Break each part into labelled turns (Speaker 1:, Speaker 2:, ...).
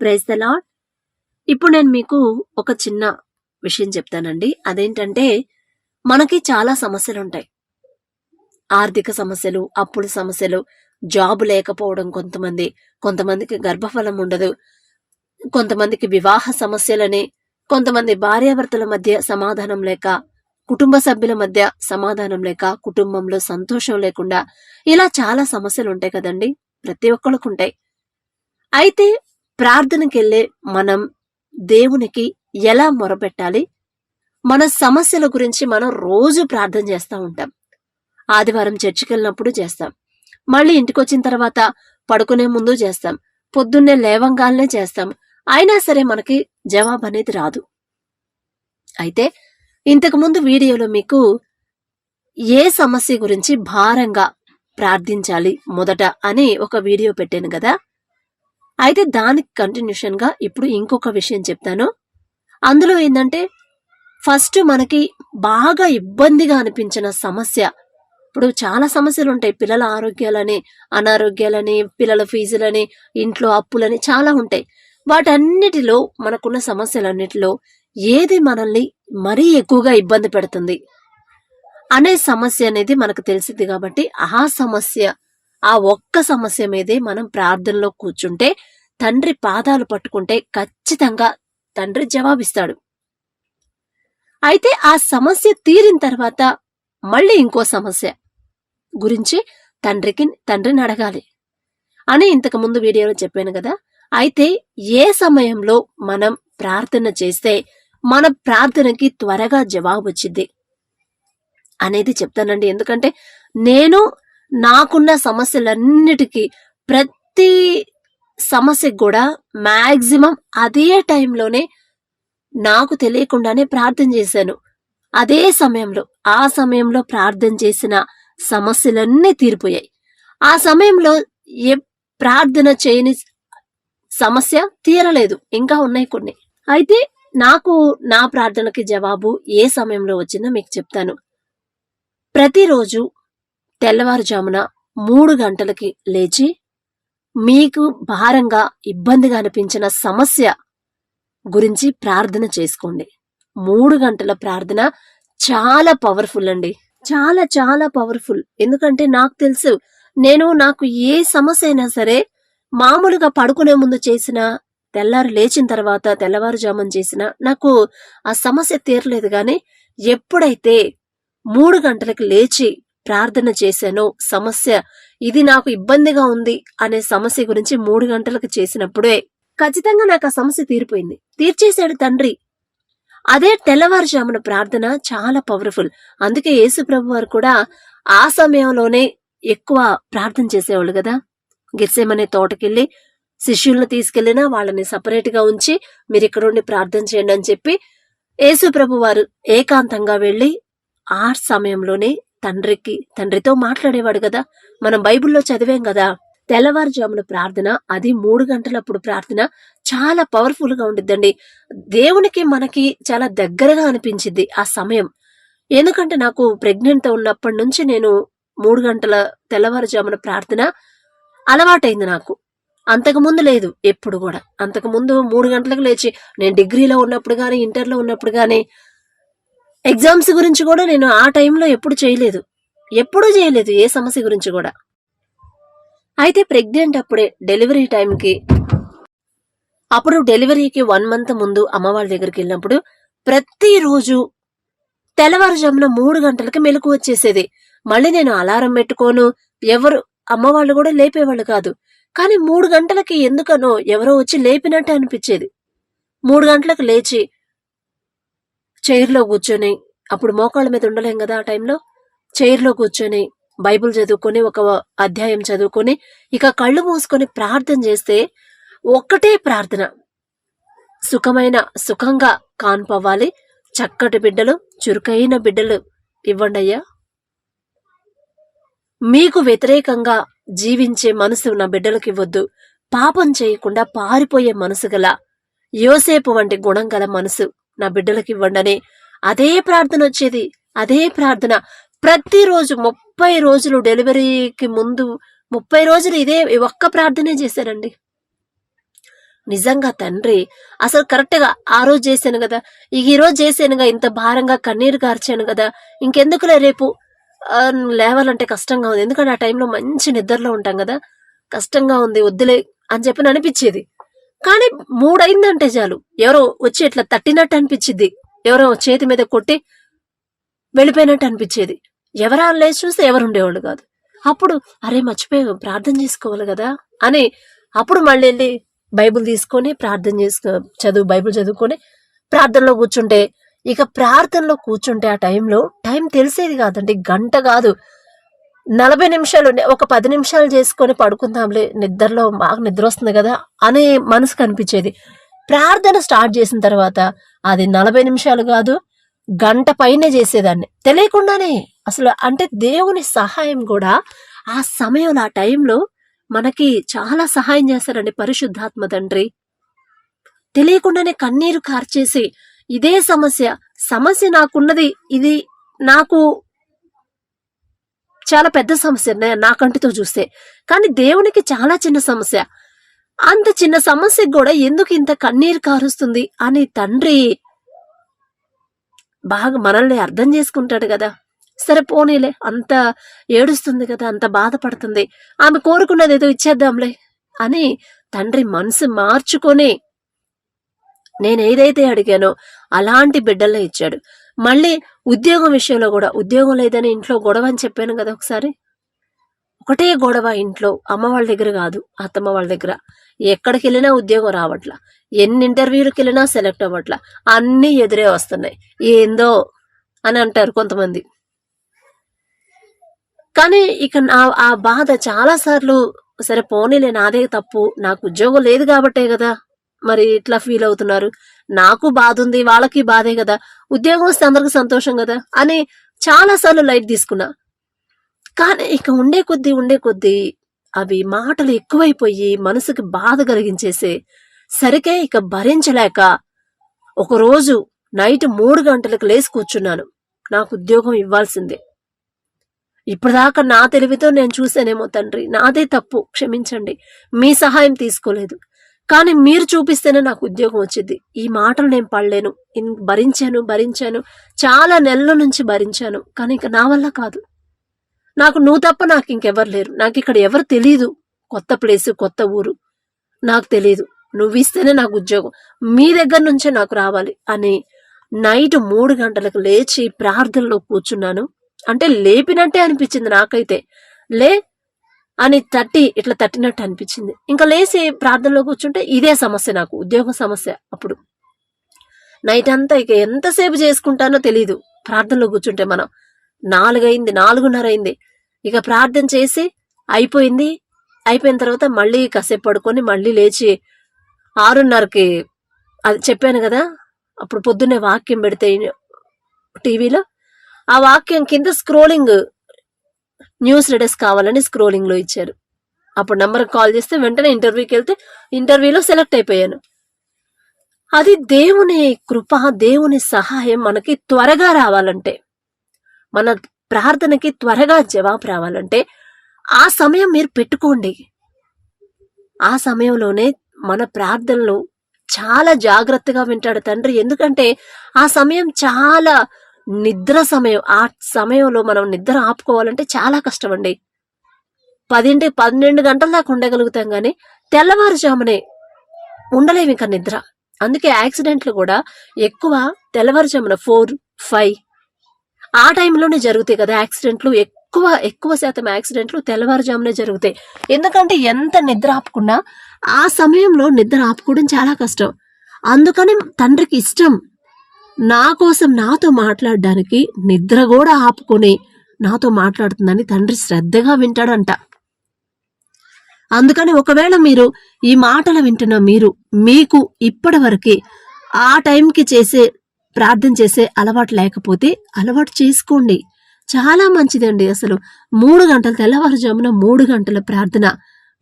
Speaker 1: Praise the lord ఇప్పుడు నేను మీకు ఒక చిన్న విషయం చెప్తానండి. అదేంటంటే మనకి చాలా సమస్యలు ఉంటాయి ఆర్థిక సమస్యలు అప్పుల సమస్యలు జాబ్ లేకపోవడం కొంతమంది కొంతమందికి గర్భఫలం ఉండదు కొంతమందికి వివాహ సమస్యలని కొంతమంది భార్యాభర్తల మధ్య సమాధానం లేక కుటుంబ సభ్యుల మధ్య సమాధానం లేక కుటుంబంలో సంతోషం లేకుండా ఇలా చాలా సమస్యలు ఉంటాయి కదండి. ప్రతి ఒక్కరికి ఉంటాయి అయితే ప్రార్థనకెళ్ళే మనం దేవునికి ఎలా మొరపెట్టాలి? మన సమస్యల గురించి మనం రోజు ప్రార్థన చేస్తూ ఉంటాం. ఆదివారం చర్చికి వెళ్ళినప్పుడు చేస్తాం. మళ్ళీ ఇంటికి వచ్చిన తర్వాత పడుకునే ముందు చేస్తాం. పొద్దున్నే లేవంగానే చేస్తాం. అయినా సరే మనకి జవాబు అనేది రాదు. అయితే ఇంతకుముందు వీడియోలో మీకు ఏ సమస్య గురించి భారంగా ప్రార్థించాలి మొదట అని ఒక వీడియో పెట్టాను కదా? అయితే దానికి కంటిన్యూషన్గా ఇప్పుడు ఇంకొక విషయం చెప్తాను. అందులో ఏంటంటే ఫస్ట్ మనకి బాగా ఇబ్బందిగా అనిపించిన సమస్య ఇప్పుడు చాలా సమస్యలు ఉంటాయి. పిల్లల ఆరోగ్యాలని అనారోగ్యాలని పిల్లల ఫీజులని ఇంట్లో అప్పులని చాలా ఉంటాయి. వాటన్నిటిలో మనకున్న సమస్యలన్నిటిలో ఏది మనల్ని మరీ ఎక్కువగా ఇబ్బంది పెడుతుంది అనే సమస్య అనేది మనకు తెలిసింది కాబట్టి ఆ సమస్య ఆ ఒక్క సమస్య మీదే మనం ప్రార్థనలో కూర్చుంటే తండ్రి పాదాలు పట్టుకుంటే ఖచ్చితంగా తండ్రి జవాబిస్తాడు. అయితే ఆ సమస్య తీరిన తర్వాత మళ్ళీ ఇంకో సమస్య గురించి తండ్రికి తండ్రిని అడగాలి. అని ఇంతకు ముందు వీడియోలో చెప్పాను కదా. అయితే ఏ సమయంలో మనం ప్రార్థన చేస్తే మన ప్రార్థనకి త్వరగా జవాబు వచ్చింది అనేది చెప్తానండి. ఎందుకంటే నేను నాకున్న సమస్యలన్నిటికీ ప్రతి సమస్యకు కూడా మ్యాక్సిమం అదే టైంలోనే నాకు తెలియకుండానే ప్రార్థన చేశాను. అదే సమయంలో ఆ సమయంలో ప్రార్థన చేసిన సమస్యలన్నీ తీరిపోయాయి. ఆ సమయంలో ఏ ప్రార్థన చేయని సమస్య తీరలేదు. ఇంకా ఉన్నాయి కొన్ని. అయితే నాకు నా ప్రార్థనకి జవాబు ఏ సమయంలో వచ్చిందో మీకు చెప్తాను. ప్రతిరోజు తెల్లవారుజామున మూడు గంటలకి లేచి మీకు భారంగా ఇబ్బందిగా అనిపించిన సమస్య గురించి ప్రార్థన చేసుకోండి. మూడు గంటల ప్రార్థన చాలా పవర్ఫుల్ అండి. చాలా చాలా పవర్ఫుల్ ఎందుకంటే నాకు తెలుసు నేను నాకు ఏ సమస్య అయినా సరే మామూలుగా పడుకునే ముందు చేసిన తెల్లారు లేచిన తర్వాత తెల్లవారుజామున చేసిన నాకు ఆ సమస్య తీరలేదు. కానీ ఎప్పుడైతే మూడు గంటలకు లేచి ప్రార్థన చేశానో సమస్య ఇది నాకు ఇబ్బందిగా ఉంది అనే సమస్య గురించి మూడు గంటలకు చేసినప్పుడే ఖచ్చితంగా నాకు ఆ సమస్య తీరిపోయింది. తీర్చేశాడు తండ్రి. అదే తెల్లవారుజామున ప్రార్థన చాలా పవర్ఫుల్ అందుకే యేసు ప్రభు వారు కూడా ఆ సమయంలోనే ఎక్కువ ప్రార్థన చేసేవాళ్ళు కదా. గిర్సేమనే తోటకెళ్ళి శిష్యులను తీసుకెళ్ళినా వాళ్ళని సపరేట్గా ఉంచి మీరు ఇక్కడుండి ప్రార్థన చేయండి అని చెప్పి యేసు ప్రభు వారు ఏకాంతంగా వెళ్ళి ఆ సమయంలోనే తండ్రికి తండ్రితో మాట్లాడేవాడు కదా. మనం బైబిల్లో చదివాం కదా. తెల్లవారుజామున ప్రార్థన అది మూడు గంటలప్పుడు ప్రార్థన చాలా పవర్ఫుల్గా ఉండిద్దండి. దేవునికి మనకి చాలా దగ్గరగా అనిపించింది ఆ సమయం. ఎందుకంటే నాకు ప్రెగ్నెంట్ ఉన్నప్పటి నుంచి నేను మూడు గంటల తెల్లవారుజామున ప్రార్థన అలవాటైంది నాకు. అంతకుముందు లేదు ఎప్పుడు కూడా. అంతకు ముందు మూడు గంటలకు లేచి నేను డిగ్రీలో ఉన్నప్పుడు కానీ ఇంటర్లో ఉన్నప్పుడు కానీ ఎగ్జామ్స్ గురించి కూడా నేను ఆ టైంలో ఎప్పుడు చేయలేదు. ఎప్పుడూ చేయలేదు ఏ సమస్య గురించి కూడా. అయితే ప్రెగ్నెంట్ అప్పుడే డెలివరీ టైంకి అప్పుడు డెలివరీకి వన్ మంత్ ముందు అమ్మ వాళ్ళ దగ్గరికి వెళ్ళినప్పుడు ప్రతిరోజు తెల్లవారుజామున మూడు గంటలకి మెలకు వచ్చేసేది. మళ్ళీ నేను అలారం పెట్టుకోను. ఎవరు అమ్మ వాళ్ళు కూడా లేపేవాళ్ళు కాదు. కానీ మూడు గంటలకి ఎందుకనో ఎవరో వచ్చి లేపినట్టు అనిపించేది. మూడు గంటలకు లేచి చైర్లో కూర్చొని అప్పుడు మోకాళ్ళ మీద ఉండలేం కదా ఆ టైంలో? చైర్లో కూర్చొని బైబిల్ చదువుకొని ఒక అధ్యాయం చదువుకొని ఇక కళ్ళు మూసుకొని ప్రార్థన చేస్తే ఒక్కటే ప్రార్థన. సుఖమైన సుఖంగా కాన్పవ్వాలి. చక్కటి బిడ్డలు చురుకైన బిడ్డలు ఇవ్వండి అయ్యా. మీకు వ్యతిరేకంగా జీవించే మనసు నా బిడ్డలకు ఇవ్వద్దు. పాపం చేయకుండా పారిపోయే మనసు గల యోసేపు వంటి గుణం గల మనసు. నా బిడ్డలకు ఇవ్వండి అదే ప్రార్థన వచ్చేది. అదే ప్రార్థన. ప్రతిరోజు ముప్పై రోజులు డెలివరీకి ముందు ముప్పై రోజులు ఇదే ఒక్క ప్రార్థనే చేశారండి నిజంగా తండ్రి అసలు కరెక్ట్గా ఆ రోజు చేశాను కదా. ఈ రోజు చేశానుగా ఇంత భారంగా కన్నీరు కార్చాను కదా. ఇంకెందుకులే రేపు? లేవాలంటే కష్టంగా ఉంది. ఎందుకంటే ఆ టైంలో మంచి నిద్రలో ఉంటాం కదా. కష్టంగా ఉంది వద్దులే అని చెప్పి అనిపించేది. కానీ మూడైందంటే చాలు. ఎవరో వచ్చి ఇట్లా తట్టినట్టు అనిపించింది ఎవరో చేతి మీద కొట్టి వెళ్ళిపోయినట్టు అనిపించేది. ఎవరా లేచి చూస్తే ఎవరు ఉండేవాళ్ళు కాదు. అప్పుడు అరే మర్చిపోయాం ప్రార్థన చేసుకోవాలి కదా అని అప్పుడు మళ్ళీ వెళ్ళి బైబిల్ తీసుకొని ప్రార్థన చేసుకో చదువు బైబిల్ చదువుకొని ప్రార్థనలో కూర్చుంటే ఇక ప్రార్థనలో కూర్చుంటే ఆ టైంలో టైం తెలిసేది కాదండి. గంట కాదు. నలభై నిమిషాలు ఒక పది నిమిషాలు చేసుకొని పడుకుందాంలే నిద్రలో బాగా నిద్ర వస్తుంది కదా అనే మనసు కనిపించేది. ప్రార్థన స్టార్ట్ చేసిన తర్వాత అది నలభై నిమిషాలు కాదు గంట పైనే చేసేదాన్ని. తెలియకుండానే అసలు అంటే దేవుని సహాయం కూడా ఆ సమయంలో ఆ టైంలో మనకి చాలా సహాయం చేస్తారండి పరిశుద్ధాత్మ తండ్రి. తెలియకుండానే కన్నీరు కార్చేసి ఇదే సమస్య సమస్య నాకున్నది ఇది నాకు చాలా పెద్ద సమస్య నా కంటితో చూస్తే. కానీ దేవునికి చాలా చిన్న సమస్య. అంత చిన్న సమస్యకు కూడా ఎందుకు ఇంత కన్నీరు కారుస్తుంది? అని తండ్రి బాగా మనల్ని అర్థం చేసుకుంటాడు కదా. సరే పోనీలే అంత ఏడుస్తుంది కదా అంత బాధపడుతుంది. ఆమె కోరుకున్నది ఏదో ఇచ్చేద్దాంలే అని తండ్రి మనసు మార్చుకొని నేను ఏదైతే అడిగానో అలాంటి బిడ్డలే ఇచ్చాడు. మళ్ళీ ఉద్యోగం విషయంలో కూడా ఉద్యోగం లేదని ఇంట్లో గొడవ అని చెప్పాను కదా ఒకసారి. ఒకటే గొడవ ఇంట్లో అమ్మ వాళ్ళ దగ్గర కాదు అత్తమ్మ వాళ్ళ దగ్గర. ఎక్కడికి వెళ్ళినా ఉద్యోగం రావట్లా ఎన్ని ఇంటర్వ్యూలకు వెళ్ళినా సెలెక్ట్ అవ్వట్లా అన్నీ ఎదురే వస్తున్నాయి. ఏందో అని అంటారు కొంతమంది. కానీ ఇక నా ఆ బాధ చాలా సార్లు సరే పోనీలే నాదే తప్పు నాకు ఉద్యోగం లేదు కాబట్టే కదా మరి ఇట్లా ఫీల్ అవుతున్నారు. నాకు బాధ ఉంది వాళ్ళకి బాధే కదా. ఉద్యోగం వస్తే అందరికి సంతోషం కదా అని చాలా సార్లు లైట్ తీసుకున్నా. కానీ ఇక ఉండే కొద్దీ ఉండే కొద్దీ అవి మాటలు ఎక్కువైపోయి మనసుకి బాధ కలిగించేసే సరికే ఇక భరించలేక ఒకరోజు నైట్ మూడు గంటలకు లేచి కూర్చున్నాను. నాకు ఉద్యోగం ఇవ్వాల్సిందే. ఇప్పటిదాకా నా తెలివితో నేను చూసానేమో తండ్రి. నాదే తప్పు క్షమించండి. మీ సహాయం తీసుకోలేదు. కానీ మీరు చూపిస్తేనే నాకు ఉద్యోగం వచ్చింది. ఈ మాటలు నేను పడలేను. భరించాను భరించాను. చాలా నెలల నుంచి భరించాను. కానీ ఇక నా వల్ల కాదు. నాకు నువ్వు తప్ప నాకు ఇంకెవరు లేరు. నాకు ఇక్కడ ఎవరు తెలియదు కొత్త ప్లేస్ కొత్త ఊరు. నాకు తెలియదు నువ్వు ఇస్తేనే నాకు ఉద్యోగం. మీ దగ్గర నుంచే నాకు రావాలి అని నైట్ మూడు గంటలకు లేచి ప్రార్థనలో కూర్చున్నాను. అంటే లేపినట్టే అనిపించింది నాకైతే. లే అని తట్టి ఇట్లా తట్టినట్టు అనిపించింది. ఇంకా లేచి ప్రార్థనలో కూర్చుంటే ఇదే సమస్య నాకు ఉద్యోగ సమస్య అప్పుడు. నైట్ అంతా ఇక ఎంతసేపు చేసుకుంటానో తెలియదు ప్రార్థనలో కూర్చుంటే మనం నాలుగైంది నాలుగున్నర అయింది ఇక ప్రార్థన చేసి అయిపోయింది. అయిపోయిన తర్వాత మళ్ళీ కాసేపు పడుకొని మళ్ళీ లేచి ఆరున్నరకి అది చెప్పాను కదా అప్పుడు పొద్దున్నే వాక్యం పెడితే టీవీలో ఆ వాక్యం కింద స్క్రోలింగ్ న్యూస్ రీడర్స్ కావాలని స్క్రోలింగ్లో ఇచ్చారు. అప్పుడు నంబర్ కాల్ చేస్తే వెంటనే ఇంటర్వ్యూకి వెళ్తే ఇంటర్వ్యూలో సెలెక్ట్ అయిపోయాను. అది దేవుని కృప దేవుని సహాయం మనకి త్వరగా రావాలంటే మన ప్రార్థనకి త్వరగా జవాబు రావాలంటే ఆ సమయం మీరు పెట్టుకోండి. ఆ సమయంలోనే మన ప్రార్థనలు చాలా జాగ్రత్తగా వింటాడు తండ్రి. ఎందుకంటే ఆ సమయం చాలా నిద్ర సమయం ఆ సమయంలో మనం నిద్ర ఆపుకోవాలంటే చాలా కష్టం అండి పదింటి పన్నెండు గంటల దాకా ఉండగలుగుతాం కానీ తెల్లవారుజామునే ఉండలేము ఇంకా నిద్ర. అందుకే యాక్సిడెంట్లు కూడా ఎక్కువ తెల్లవారుజామున ఫోర్ ఫైవ్ ఆ టైంలోనే జరుగుతాయి కదా యాక్సిడెంట్లు. ఎక్కువ ఎక్కువ శాతం యాక్సిడెంట్లు తెల్లవారుజామునే జరుగుతాయి. ఎందుకంటే ఎంత నిద్ర ఆపుకున్నా ఆ సమయంలో నిద్ర ఆపుకోవడం చాలా కష్టం. అందుకని తండ్రికి ఇష్టం నా కోసం నాతో మాట్లాడడానికి నిద్ర కూడా ఆపుకొని నాతో మాట్లాడుతుందని తండ్రి శ్రద్ధగా వింటాడంట. అందుకని ఒకవేళ మీరు ఈ మాటలు వింటున్న మీరు మీకు ఇప్పటి వరకు ఆ టైంకి చేసే ప్రార్థన చేసే అలవాటు లేకపోతే అలవాటు చేసుకోండి. చాలా మంచిదండి అసలు. మూడు గంటల తెల్లవారుజామున మూడు గంటల ప్రార్థన.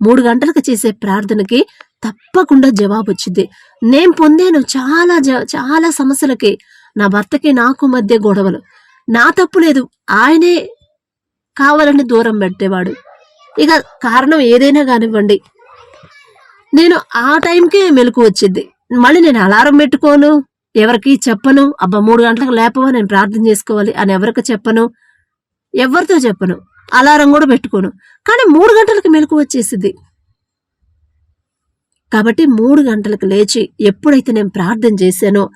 Speaker 1: మూడు గంటలకు చేసే ప్రార్థనకి తప్పకుండా జవాబు వచ్చింది నేను పొందాను చాలా జ- చాలా సమస్యలకి. నా భర్తకి నాకు మధ్య గొడవలు. నా తప్పు లేదు. ఆయనే కావాలని దూరం పెట్టేవాడు. ఇక కారణం ఏదైనా కానివ్వండి. నేను ఆ టైంకే మెలకు వచ్చింది. మళ్ళీ నేను అలారం పెట్టుకోను. ఎవరికి చెప్పను. అబ్బా మూడు గంటలకు లేపవా? నేను ప్రార్థన చేసుకోవాలి అని ఎవరికి చెప్పను? ఎవరితో చెప్పను? అలారం కూడా పెట్టుకోను. కానీ మూడు గంటలకు మెలకు వచ్చేసింది కాబట్టి మూడు గంటలకు లేచి ఎప్పుడైతే నేను ప్రార్థన చేశానో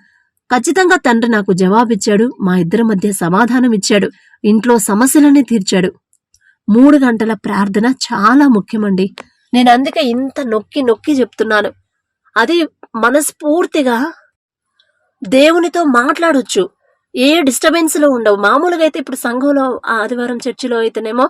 Speaker 1: ఖచ్చితంగా తండ్రి నాకు జవాబిచ్చాడు మా ఇద్దరి మధ్య సమాధానం ఇచ్చాడు ఇంట్లో సమస్యలన్నీ తీర్చాడు. మూడు గంటల ప్రార్థన చాలా ముఖ్యమండి. నేను అందుకే ఇంత నొక్కి నొక్కి చెప్తున్నాను. అది మనస్ఫూర్తిగా దేవునితో మాట్లాడొచ్చు. ఏ డిస్టర్బెన్స్లు ఉండవు. మామూలుగా అయితే ఇప్పుడు సంఘంలో ఆదివారం చర్చిలో అయితేనేమో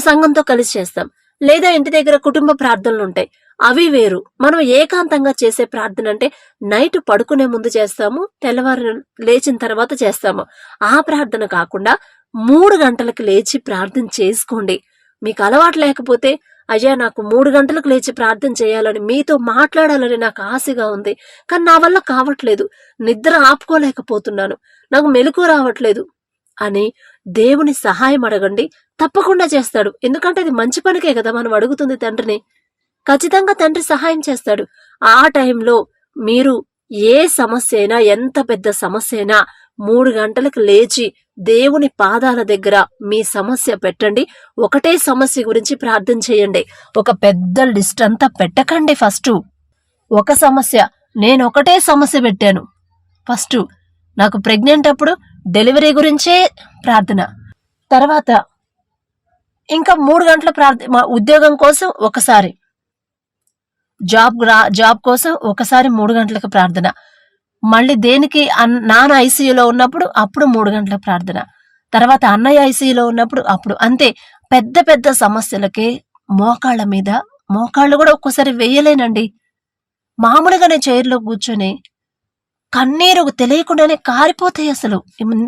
Speaker 1: సంఘంతో కలిసి చేస్తాం. లేదా ఇంటి దగ్గర కుటుంబ ప్రార్థనలు ఉంటాయి. అవి వేరు. మనం ఏకాంతంగా చేసే ప్రార్థన అంటే నైట్ పడుకునే ముందు చేస్తాము తెల్లవారు లేచిన తర్వాత చేస్తాము. ఆ ప్రార్థన కాకుండా మూడు గంటలకు లేచి ప్రార్థన చేసుకోండి. మీకు అలవాటు లేకపోతే అయ్యా నాకు మూడు గంటలకు లేచి ప్రార్థన చేయాలని మీతో మాట్లాడాలని నాకు ఆశగా ఉంది. కానీ నా వల్ల కావట్లేదు. నిద్ర ఆపుకోలేకపోతున్నాను. నాకు మెలకు రావట్లేదు అని దేవుని సహాయం అడగండి. తప్పకుండా చేస్తాడు. ఎందుకంటే అది మంచి పనికే కదా మనం అడుగుతుంది తండ్రిని. ఖచ్చితంగా తండ్రి సహాయం చేస్తాడు. ఆ టైంలో మీరు ఏ సమస్య అయినా ఎంత పెద్ద సమస్య అయినా మూడు గంటలకు లేచి దేవుని పాదాల దగ్గర మీ సమస్య పెట్టండి. ఒకటే సమస్య గురించి ప్రార్థన చేయండి. ఒక పెద్ద లిస్ట్ అంతా పెట్టకండి ఫస్ట్. ఒక సమస్య నేను ఒకటే సమస్య పెట్టాను. ఫస్ట్ నాకు ప్రెగ్నెంట్ అప్పుడు డెలివరీ గురించే ప్రార్థన. తర్వాత ఇంకా మూడు గంటల ప్రార్థన మా ఉద్యోగం కోసం ఒకసారి. జాబ్ రా జాబ్ కోసం ఒకసారి మూడు గంటలకు ప్రార్థన. మళ్ళీ దేనికి అన్- నాన్న ఐసీయూలో ఉన్నప్పుడు అప్పుడు మూడు గంటల ప్రార్థన. తర్వాత అన్నయ్య ఐసీయూలో ఉన్నప్పుడు అప్పుడు. అంతే పెద్ద పెద్ద సమస్యలకే మోకాళ్ళ మీద మోకాళ్ళు కూడా ఒక్కోసారి వేయలేనండి. మామూలుగానే చైర్లో కూర్చొని కన్నీరు తెలియకుండానే కారిపోతాయి అసలు.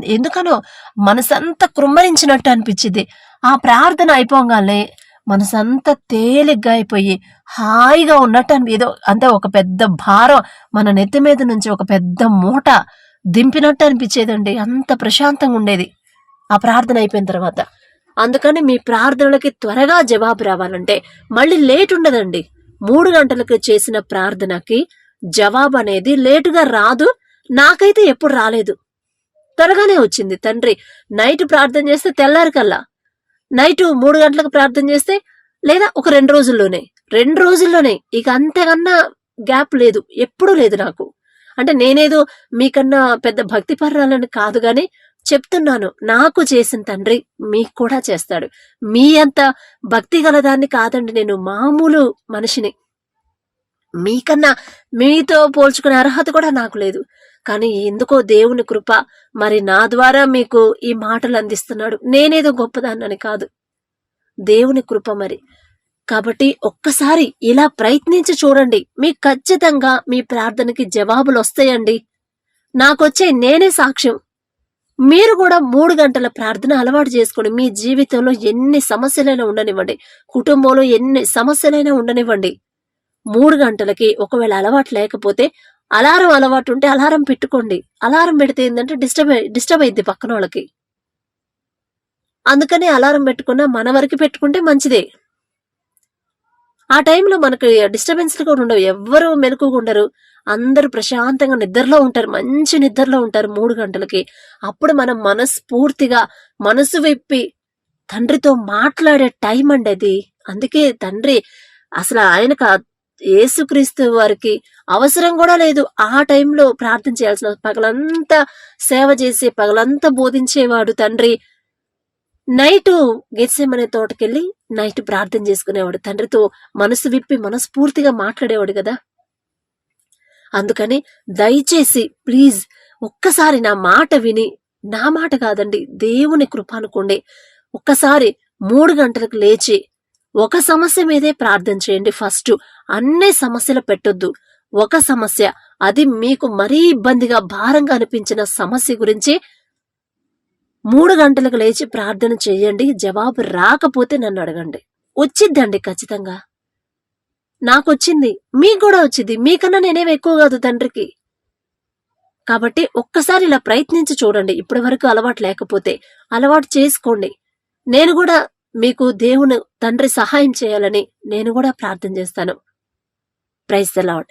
Speaker 1: ఎందుకనో మనసంతా కృమ్మరించినట్టు అనిపించింది. ఆ ప్రార్థన అయిపోగానే మనసంతా తేలిగ్గా అయిపోయి హాయిగా ఉన్నట్టు అని ఏదో అంటే ఒక పెద్ద భారం మన నెత్తి మీద నుంచి ఒక పెద్ద మూట దింపినట్టు అనిపించేదండి. అంత ప్రశాంతంగా ఉండేది. ఆ ప్రార్థన అయిపోయిన తర్వాత. అందుకని మీ ప్రార్థనలకి త్వరగా జవాబు రావాలంటే మళ్ళీ లేట్ ఉండదండి. మూడు గంటలకు చేసిన ప్రార్థనకి జవాబు అనేది లేటుగా రాదు. నాకైతే ఎప్పుడు రాలేదు. త్వరగానే వచ్చింది. తండ్రి నైట్ ప్రార్థన చేస్తే తెల్లారికల్లా నైట్ మూడు గంటలకు ప్రార్థన చేస్తే లేదా ఒక రెండు రోజుల్లోనే. రెండు రోజుల్లోనే. ఇక అంతకన్నా గ్యాప్ లేదు. ఎప్పుడూ లేదు నాకు. అంటే నేనేదో మీకన్నా పెద్ద భక్తి పర్రాలని కాదు కానీ చెప్తున్నాను. నాకు చేసిన తండ్రి మీకు కూడా చేస్తాడు. మీ అంత భక్తి గలదాన్ని కాదండి నేను మామూలు మనిషిని. మీకన్నా మీతో పోల్చుకునే అర్హత కూడా నాకు లేదు. కానీ ఎందుకో దేవుని కృప మరి నా ద్వారా మీకు ఈ మాటలు అందిస్తున్నాడు. నేనేదో గొప్పదాన్నని కాదు. దేవుని కృప మరి. కాబట్టి ఒక్కసారి ఇలా ప్రయత్నించి చూడండి. మీకు ఖచ్చితంగా మీ ప్రార్థనకి జవాబులు వస్తాయండి. నాకొచ్చే నేనే సాక్ష్యం. మీరు కూడా మూడు గంటల ప్రార్థన అలవాటు చేసుకోండి మీ జీవితంలో ఎన్ని సమస్యలైనా ఉండనివ్వండి. కుటుంబంలో ఎన్ని సమస్యలైనా ఉండనివ్వండి. మూడు గంటలకి ఒకవేళ అలవాటు లేకపోతే అలారం అలవాటు ఉంటే అలారం పెట్టుకోండి. అలారం పెడితే ఏంటంటే డిస్టర్బ్ డిస్టర్బ్ అయింది పక్కన వాళ్ళకి. అందుకని అలారం పెట్టుకున్నా మన వరకు పెట్టుకుంటే మంచిదే. ఆ టైంలో మనకి డిస్టర్బెన్స్లు కూడా ఉండవు. ఎవ్వరు మెలకుగా ఉండరు. అందరూ ప్రశాంతంగా నిద్రలో ఉంటారు. మంచి నిద్రలో ఉంటారు మూడు గంటలకి. అప్పుడు మనం మనస్ఫూర్తిగా మనసు విప్పి తండ్రితో మాట్లాడే టైం అండి అది. అందుకే తండ్రి అసలు ఆయనకు యేసుక్రీస్తు వారికి అవసరం కూడా లేదు. ఆ టైంలో ప్రార్థన చేయాల్సిన పగలంతా సేవ చేసి పగలంతా బోధించేవాడు తండ్రి. నైటు గెత్సేమనే తోటకెళ్ళి నైట్ ప్రార్థన చేసుకునేవాడు తండ్రితో మనసు విప్పి మనస్ఫూర్తిగా మాట్లాడేవాడు కదా. అందుకని దయచేసి ప్లీజ్ ఒక్కసారి నా మాట విని నా మాట కాదండి దేవుని కృప అనుకోండి ఒక్కసారి మూడు గంటలకు లేచి ఒక సమస్య మీదే ప్రార్థన చేయండి ఫస్ట్. అన్ని సమస్యలు పెట్టొద్దు. ఒక సమస్య అది మీకు మరీ ఇబ్బందిగా భారంగా అనిపించిన సమస్య గురించి మూడు గంటలకు లేచి ప్రార్థన చేయండి. జవాబు రాకపోతే నన్ను అడగండి. వచ్చిద్దండి ఖచ్చితంగా. నాకు వచ్చింది. మీకు కూడా వచ్చింది. మీకన్నా నేనేం ఎక్కువ కాదు తండ్రికి. కాబట్టి ఒక్కసారి ఇలా ప్రయత్నించి చూడండి. ఇప్పటి వరకు అలవాటు లేకపోతే అలవాటు చేసుకోండి. నేను కూడా మీకు దేవుని తండ్రి సహాయం చేయాలని నేను కూడా ప్రార్థన చేస్తాను. Praise the lord